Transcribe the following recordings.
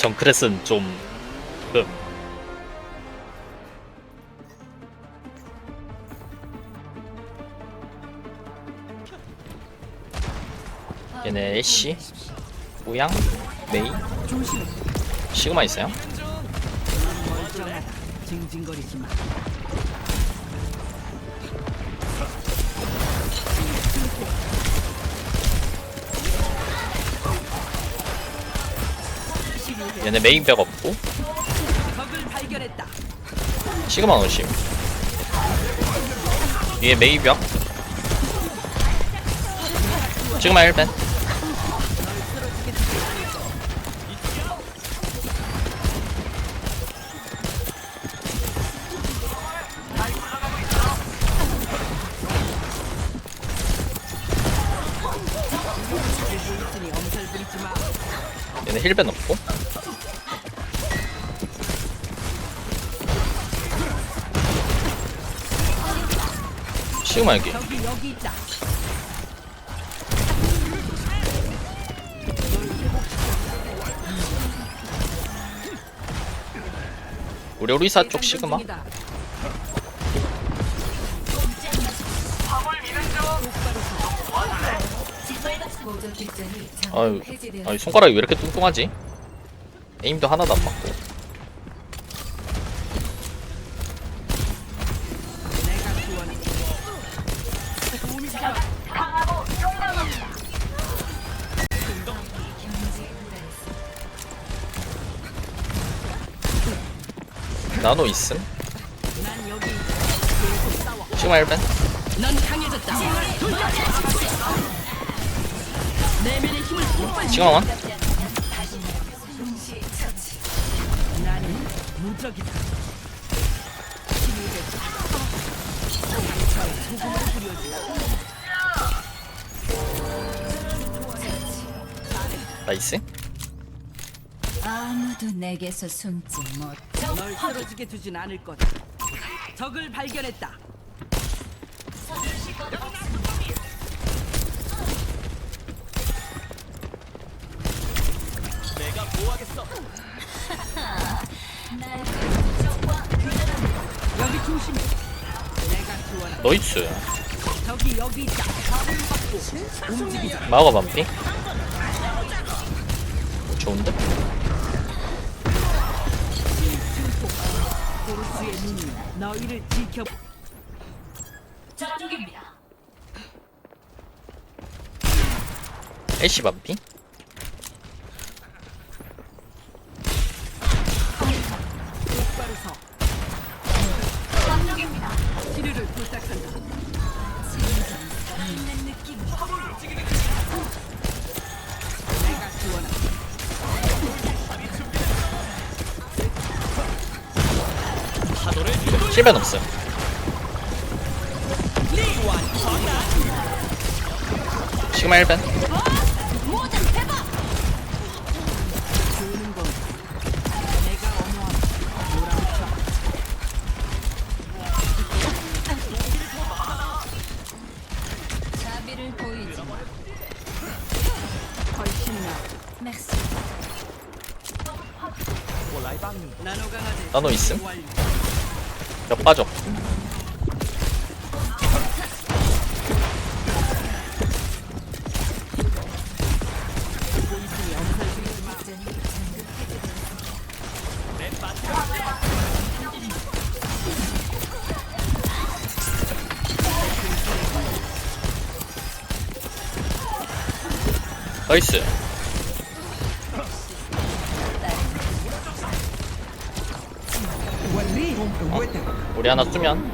정크렛은 좀 음. 얘네 애쉬 모양 메이 시그마 있어요? 얘네 메인 벽 없고. 시그마 노심 위에 메인 벽 시그마 1벤 있으니 엄살 부리지 마. 얘네 힐벤 없고 여기 있다. 우리 오리사 쪽 시그마. 아유, 아유 손가락이 왜 이렇게 뚱뚱하지? 에임도 하나도 안 맞고 나노 있음. 시그마 1벤 넌 강해졌다. 내면의 힘을 뿜빠내. 시그마 1 나는 무적이다. 나이스 아무도 내게서 숨지 못. 널 쓰러지게 두진 않을 거다. 적을 발견했다. 여기 조심해. 내가 구원한다. 너이츠 적이 여기 있다. 밥을 받고 움직이자. 마가 반피 좋은데? 눈이 너희를 지켜. 애쉬 반피 힐벤 없어요 시그마 1벤 주는 건 내가 어머하고 몰아붙여. 자비를 보이지. 마. 훨씬 나. 맥스. 나노 강아지. 나노 있음? 빠져. 나이스 어? 우리 하나 쓰면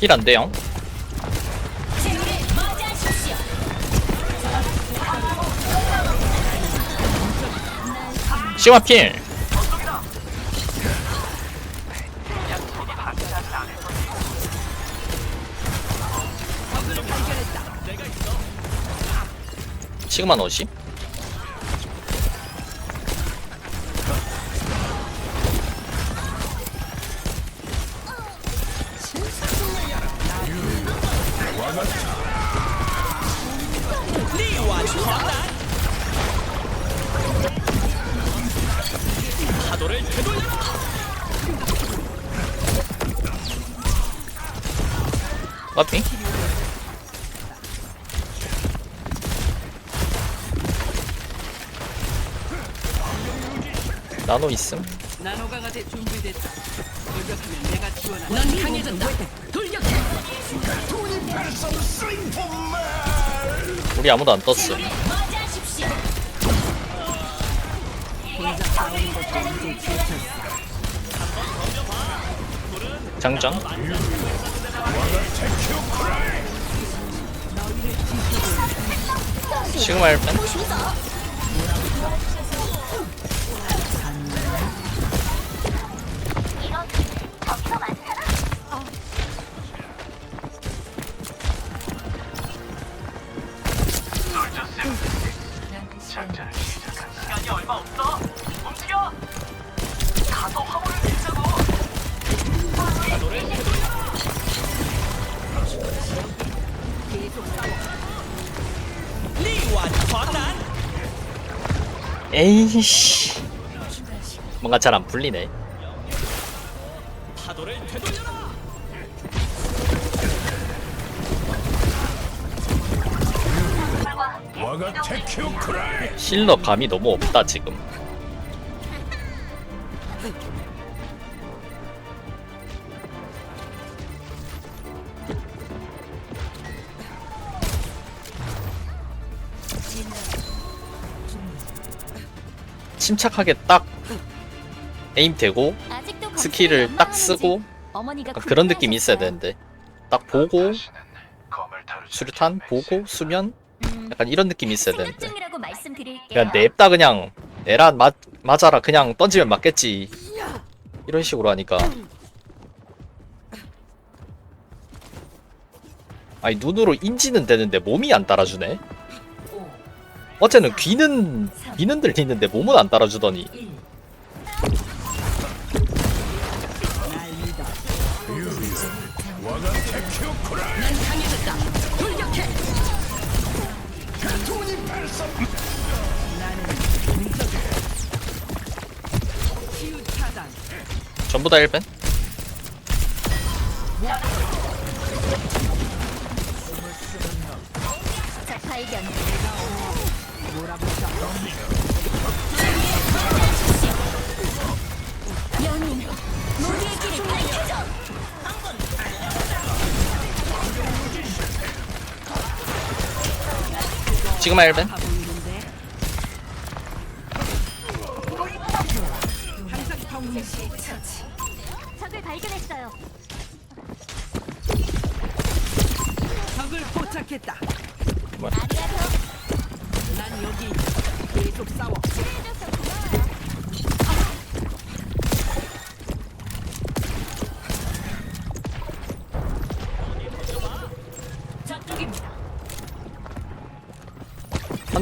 힐 안돼요 시그마 필 시그마 넣으시? 빠삐 나노 있음 나노가가 돼 준비됐다. 돌격하면 내가 지원한다. 넌 강해졌다. 돌격해. 우리 아무도 안 떴어 혼자 싸우는 것도 이제 지쳤어. 장장 시그마 1펜 에이씨. 뭔가 잘 안 풀리네. 힐러 감이 너무 없다 지금 침착하게 딱 에임 되고 스킬을 딱 쓰고 그런 느낌이 있어야. 되는데. 딱 보고 수류탄 보고 수면? 음, 약간 이런 느낌이 있어야 되는데. 그냥 냅다 그냥 에라 맞 맞아라 그냥 던지면 맞겠지. 이런 식으로 하니까. 아니 눈으로 인지는 되는데 몸이 안 따라주네 어제는 귀는 귀는 들리는데 몸은 안 따라주더니. 전부 다 1벤 자, 발견. 시그마 1벤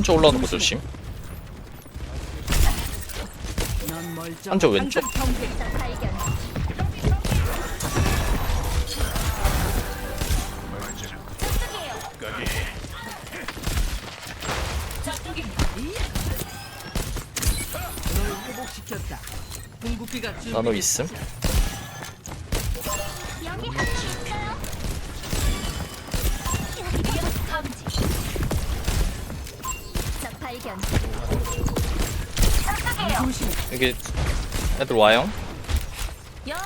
한쪽 올라오는 거 조심. 한쪽 왼쪽. 항상 평시 발견. 여기 애들 와요? 여,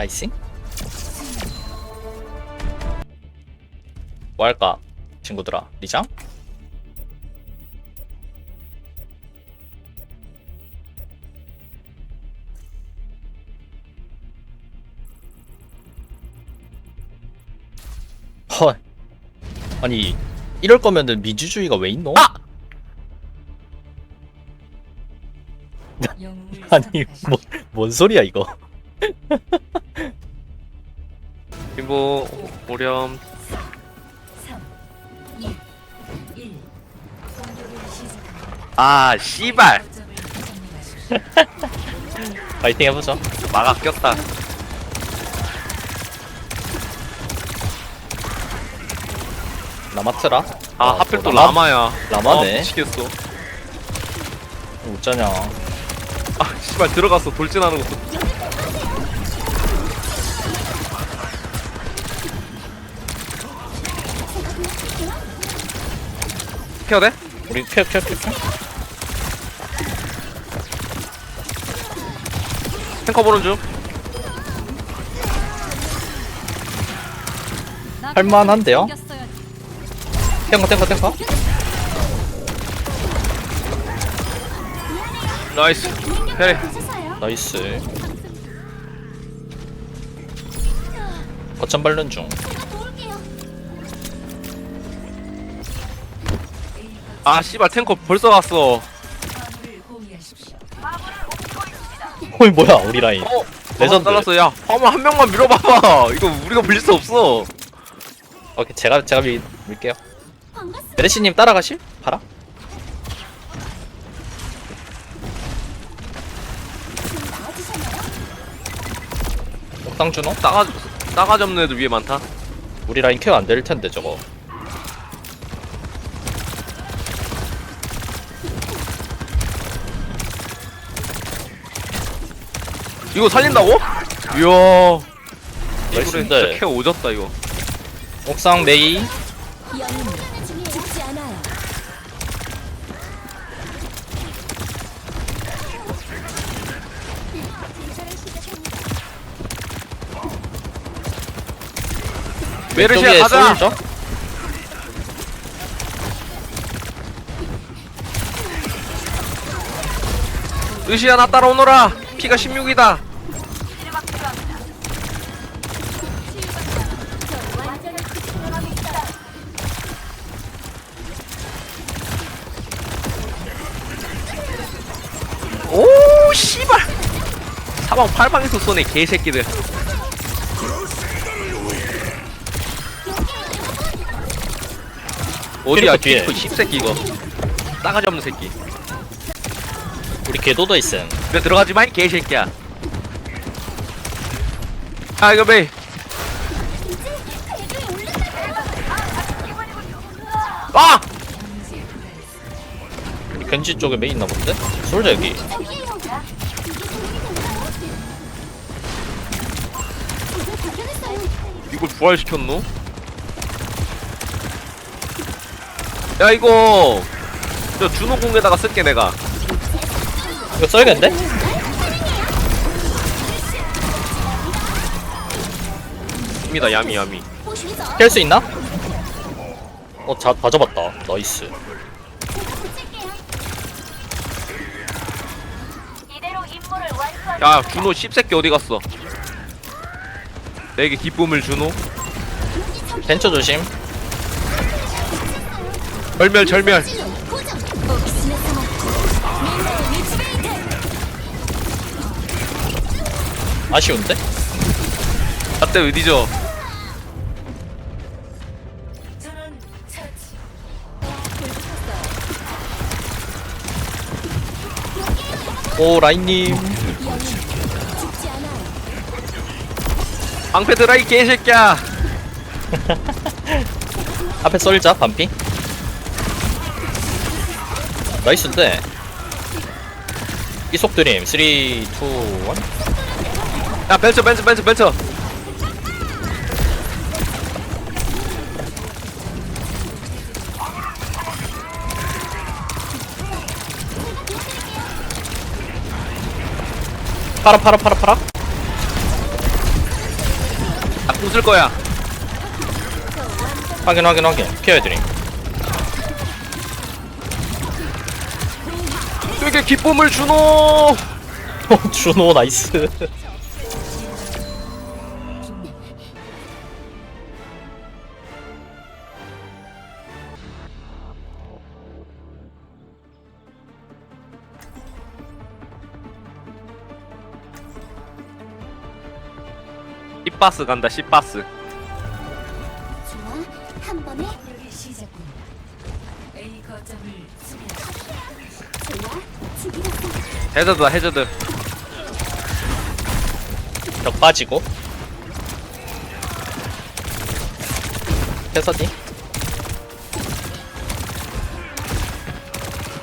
나이스 뭐 할까 친구들아 리장? 헐 아니 이럴 거면은 민주주의가 왜 있노? 아! 아니 뭐, 뭔 소리야 이거 김보 오렴. 아 씨발. 파이팅 해보죠. 마가 꼈다. 라마트라? 아 하필 또 라마야. 라마네. 아, 미치겠어. 어쩌냐. 아 씨발 들어갔어 돌진하는 것도 케어 돼? 우리 켜켜 켜켜 탱커 보는 중. 할만한데요? 탱커 탱커 탱커. 나이스. 페리. 나이스. 거점 밟는 중 아 씨발 탱커 벌써 갔어. 어이 뭐야 우리 라인. 어? 레전드. 잘랐어. 야 화물 한 명만 밀어봐봐. 이거 우리가 밀릴 수 없어. 오케이 제가 제가 밀, 밀게요. 메르시님 따라가실? 봐라. 옥상 준호? 싸가 싸가지 없는 애들 위에 많다. 우리 라인 케어 안 될 텐데 저거 이거 살린다고? 이야 이거는 진짜 나이스인데 케어 오졌다 이거 옥상 메이 죽지 않아요. 메르시아 가자 솔저? 루시아 나 따라오너라 피가 16이다. 오 씨발. 사방 팔방에서 쏘네 개새끼들. 어디야 뒤에. 뒤에 씹새끼 이거. 싸가지 없는 새끼. 우리 궤도도 있음 너 들어가지 마, 이 개새끼야. 아, 이거 배. 아! 견지 쪽에 메이 있나 본데? 솔저 여기 이걸 부활시켰노? 야, 이거. 저 준호 공에다가 쓸게, 내가. 이거 써야겠는데? 입니다, 야미, 야미. 깰 수 있나? 어, 자, 다 잡았다. 나이스. 이대로 임무를 완수하는 야, 준호 씹새끼 어디 갔어? 내게 기쁨을 준호? 벤처 조심. 절멸, 절멸. 아쉬운데? 나때 왜 뒤져? 오, 라인님. 방패 드라, 이 개새끼야! 앞에 썰자, 반피. 나이스인데. 이속 드림. 3, 2, 1. 야, 벤처, 벤처, 벤처, 벤처! 팔아, 팔아, 팔아, 팔아. 아, 부술 거야. 확인, 확인, 확인. 케어 드림. 되게 기쁨을 주노! 준호, 나이스. C바스 간다 C바스. 좋아, 한 번에 좋아, 죽이겠어. 해저드다 해저드. 벽 빠지고. 해서디.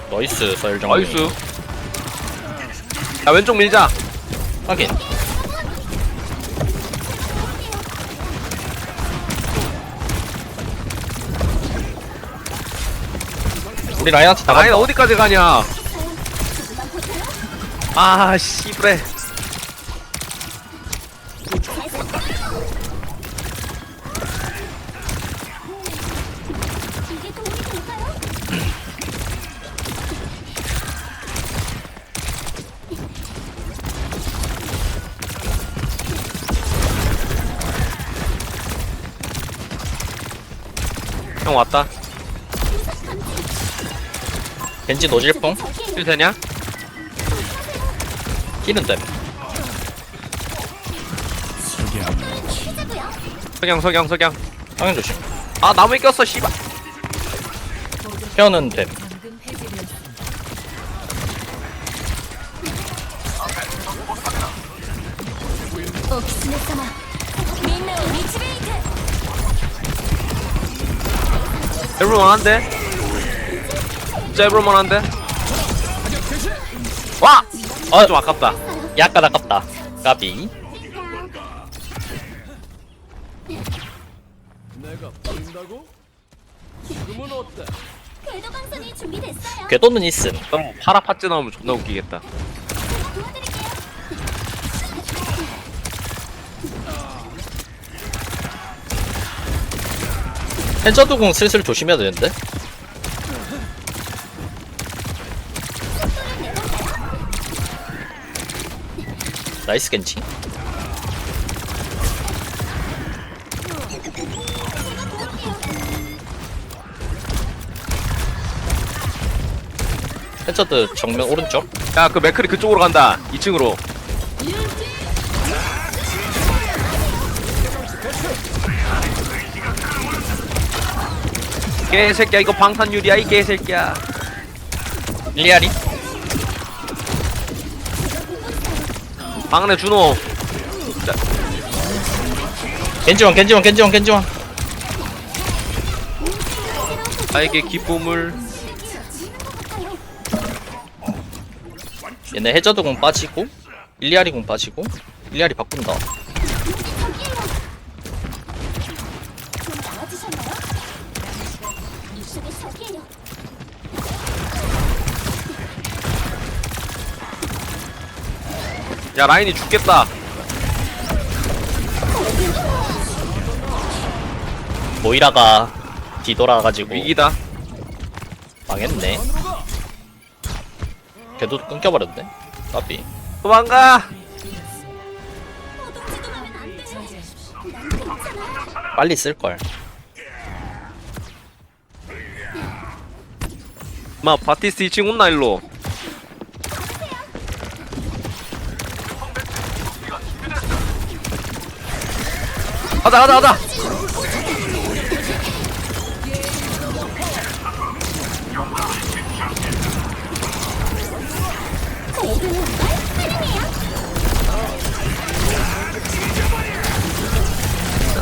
나이스 서열정 나이스. 야 왼쪽 밀자. 확인 우리 라인한테 다 라인 갔다 어디까지 가냐. 아 씨브레? 형 왔다 벤지 노질뽕? 힐 되냐? 힐은 됨 석양 석양 석양. 상현 조심. 아 나무에 꼈어 씨발. 헤어는 됨 여러분 안돼 진짜 해볼만 한데? 와! 아, 좀 아깝다 약간 아깝다 까비 궤도 방선이 준비됐어요. 궤도는 있음 그럼 파라 파츠 나오면 존나 웃기겠다 도와드릴게요. 해저드공 슬슬 조심해야 되는데 나이스 겐지. 해저드 정면 오른쪽. 야 그 맥클이 그쪽으로 간다. 2층으로. 개새끼야 이거 방탄 유리야 이 개새끼야. 일리아리 방 안에 준호. 겐지왕 겐지왕 겐지왕 겐지왕. 나에게 기쁨을. 얘네 해저드 공 빠지고 일리아리 공 빠지고 일리아리 바꾼다 좀 나아지셨나요? 이쪽에 저기에요. 야 라인이 죽겠다. 모이라가 뒤돌아가지고 위기다. 망했네. 걔도 끊겨버렸네? 까비. 도망가. 빨리 쓸걸. 마 바티스트 2층 온나 일로 가자 가자 가자.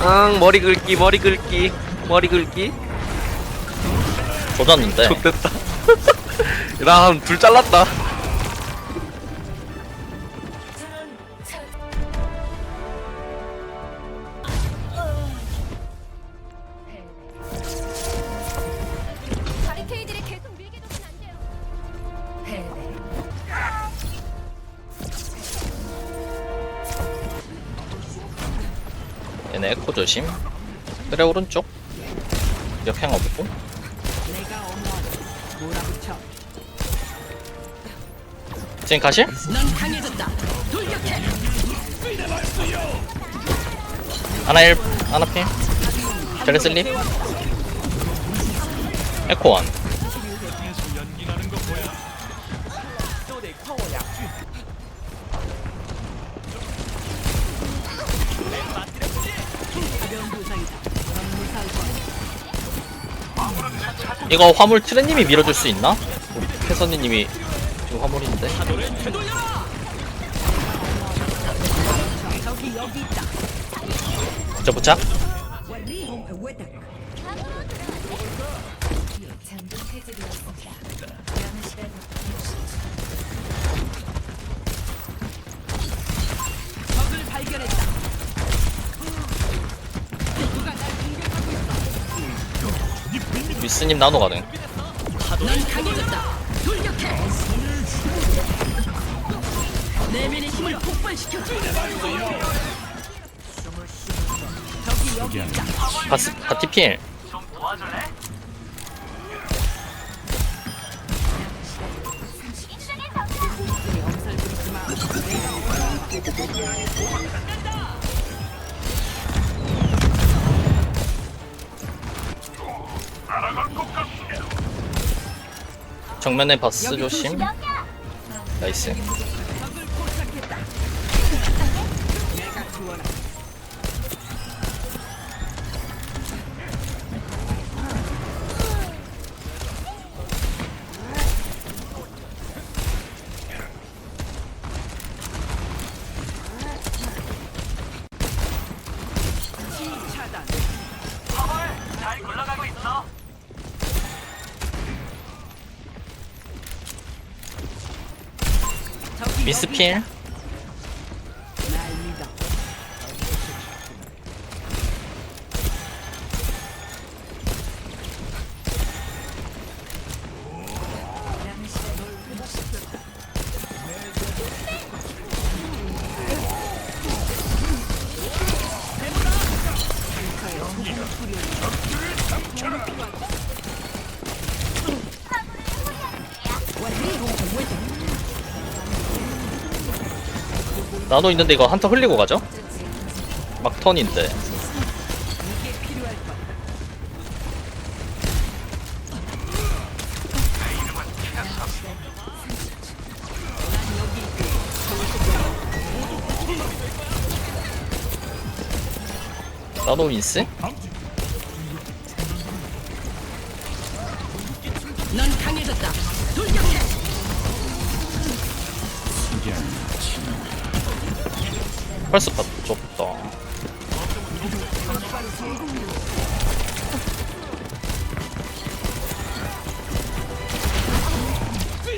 응 머리 긁기 머리 긁기 머리 긁기. 조졌는데? 좋됐다. 나둘 잘랐다 조심. 그래 오른쪽. 역행 없고. 지금 가실? 하나 일 하나 필 젤레슬립 에코 원 이거 화물 트레님이 밀어줄 수 있나? 우리 패선이님이 지금 화물인데. 저 보자 미스님 나노 가능. 바스 바티필 정면에 바스 조심. 나이스 필 나노 있는데 이거 한턴 흘리고 가죠? 필요할 거야. 나노 윈스? 넌 강해졌다. 돌격해. 좁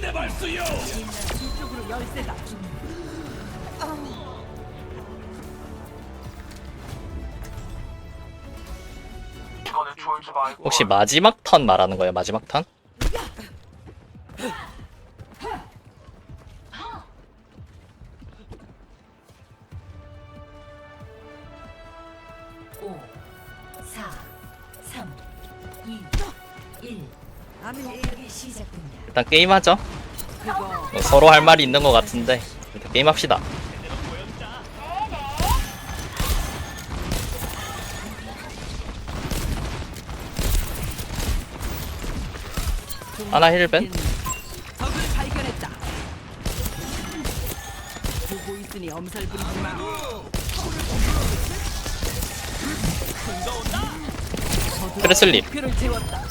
다 이쪽으로 열쇠다. 혹시 마지막 턴 말하는 거예요 마지막 턴? 일단 게임하죠 뭐 서로 할 말이 있는 것 같은데 일단 게임합시다 하나. 크레슬립 목표를 채웠다.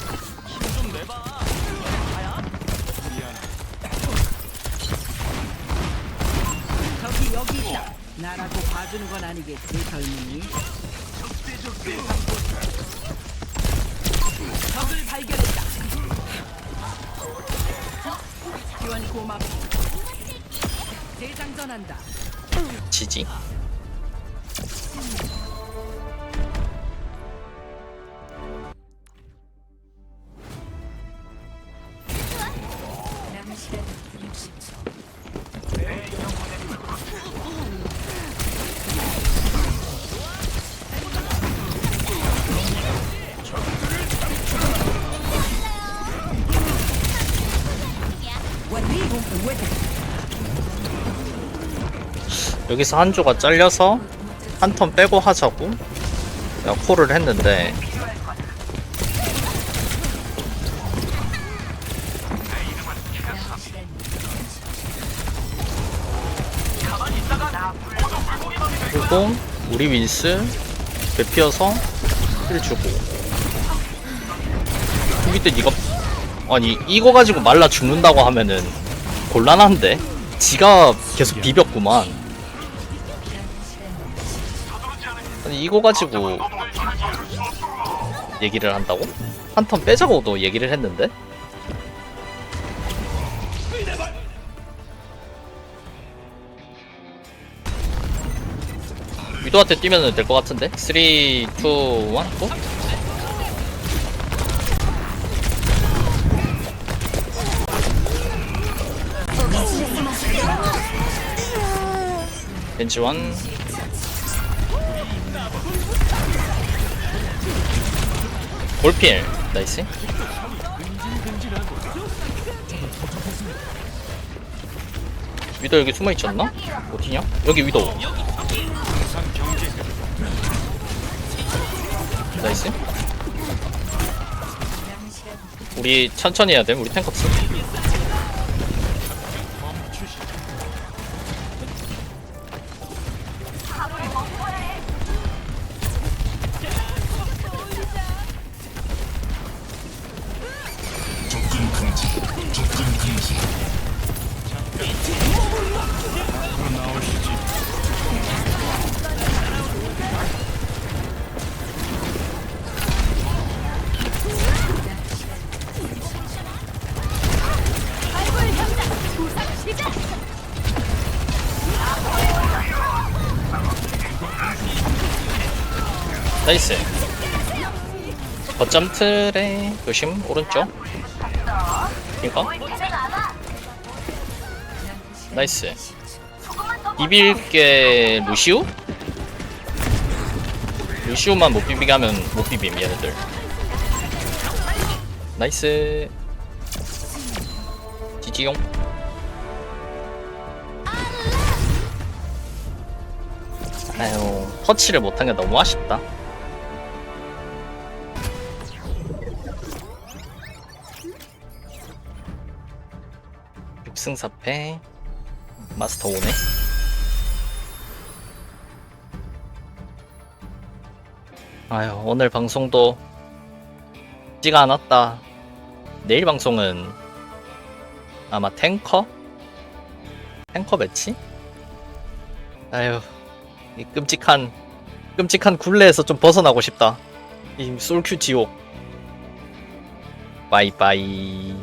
아니겠지, 젊은이. 적을 발견했다. 지원 고맙고. 재장전한다. 지지 남은 시간 60초. 여기서 한조가 잘려서 한 턴 빼고 하자고. 내가 콜을 했는데. 그리고 우리 윈스 배피어서 힐 주고. 후기 때 니가 아니 이거 가지고 말라 죽는다고 하면은 곤란한데? 지가 계속 비볐구만 아니 이거 가지고 얘기를 한다고? 한 턴 빼자고도 얘기를 했는데? 위도한테 뛰면 될 것 같은데? 3, 2, 1, 고? 벤치 1 볼필. 나이스. 위도 여기 숨어있었나? 어디냐? 여기 위도 나이스. 우리 천천히 해야 돼. 우리 탱커스 나이스. 거점 틀에 조심 오른쪽. 그니까 나이스. 비빌게 루시우? 루시우만 못 비비게 하면 못 비빔 얘네들. 나이스. 지지용. 아유 터치를 못한 게 너무 아쉽다 승 4패. 마스터 오네. 아유 오늘 방송도 쉽지가 않았다. 내일 방송은 아마 탱커? 탱커 매치? 아유 이 끔찍한 끔찍한 굴레에서 좀 벗어나고 싶다. 이 솔큐 지옥. 바이바이